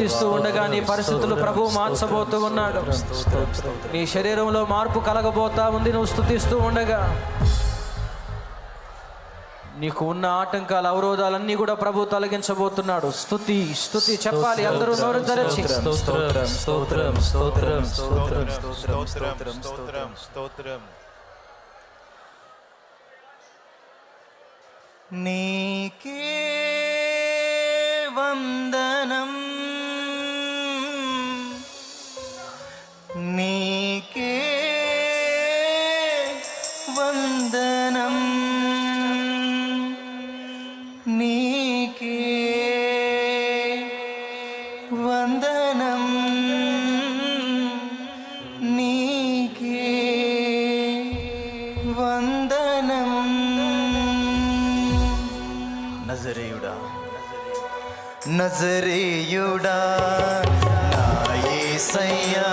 ప్రవర్తిస్తూ ఉండగా నీ పరిస్థితులు ప్రభు మార్చబోతూ ఉన్నాడు. నీ శరీరంలో మార్పు కలగబోతా ఉంది నువ్వు స్థుతిస్తూ ఉండగా. నీకు ఉన్న ఆటంకాల అవరోధాలన్నీ కూడా ప్రభు తొలగించబోతున్నాడు. స్థుతి స్థుతి చెప్పాలి అందరూ నోరు తెరచి. నీకే నజరేయుడా నా ఏసయ్యా.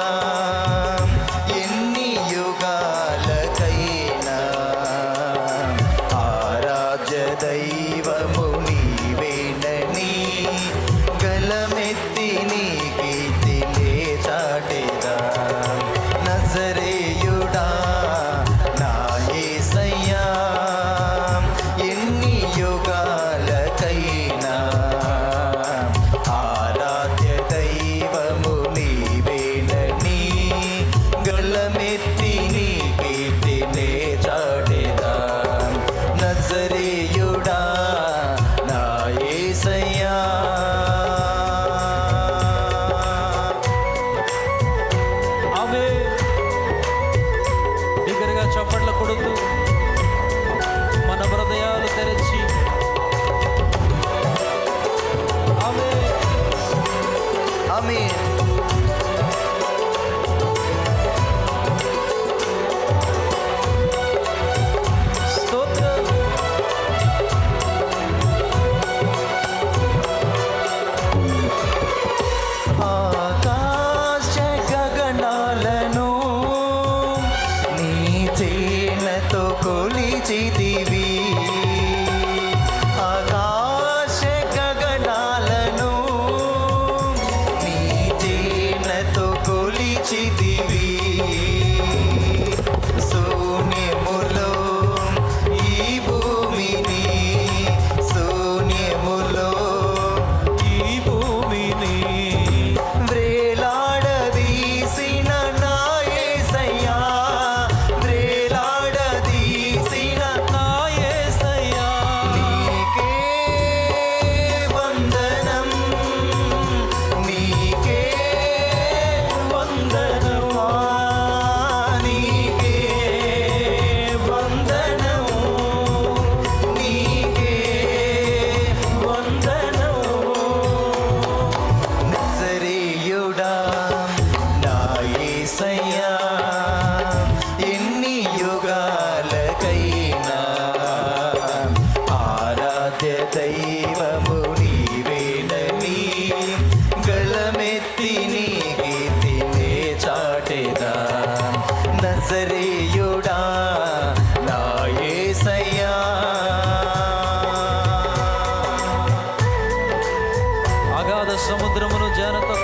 i don't Mañana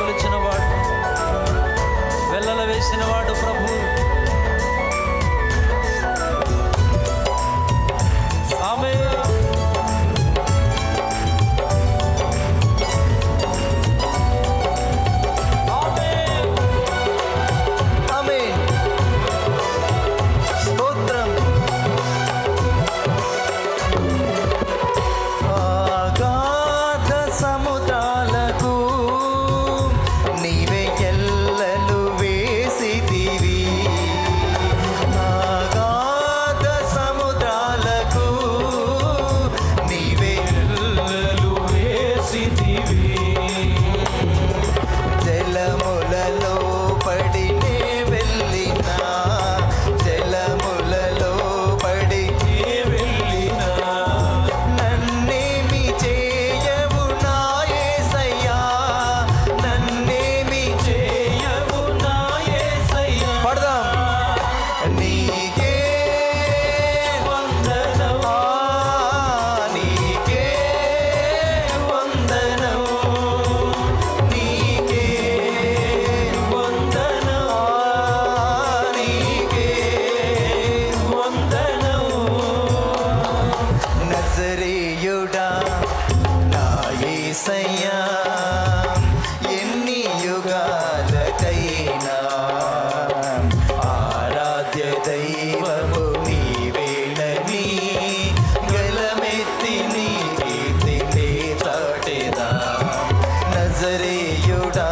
నజరేయుడా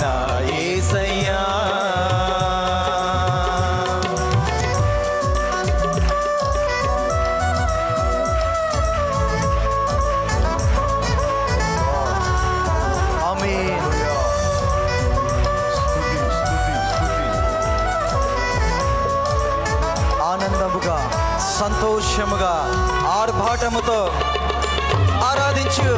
నా ఆనందముగా సంతోషముగా ఆర్భాటముతో ఆరాధించు.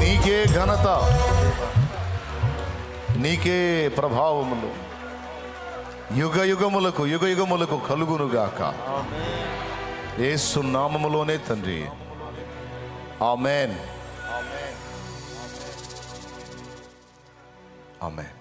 నీకే ఘనత నీకే ప్రభావములు. యుగ యుగములకు యుగ యుగములకు కలుగునుగాక. యేసు నామములోనే తండ్రి. ఆమెన్. ఆమెన్.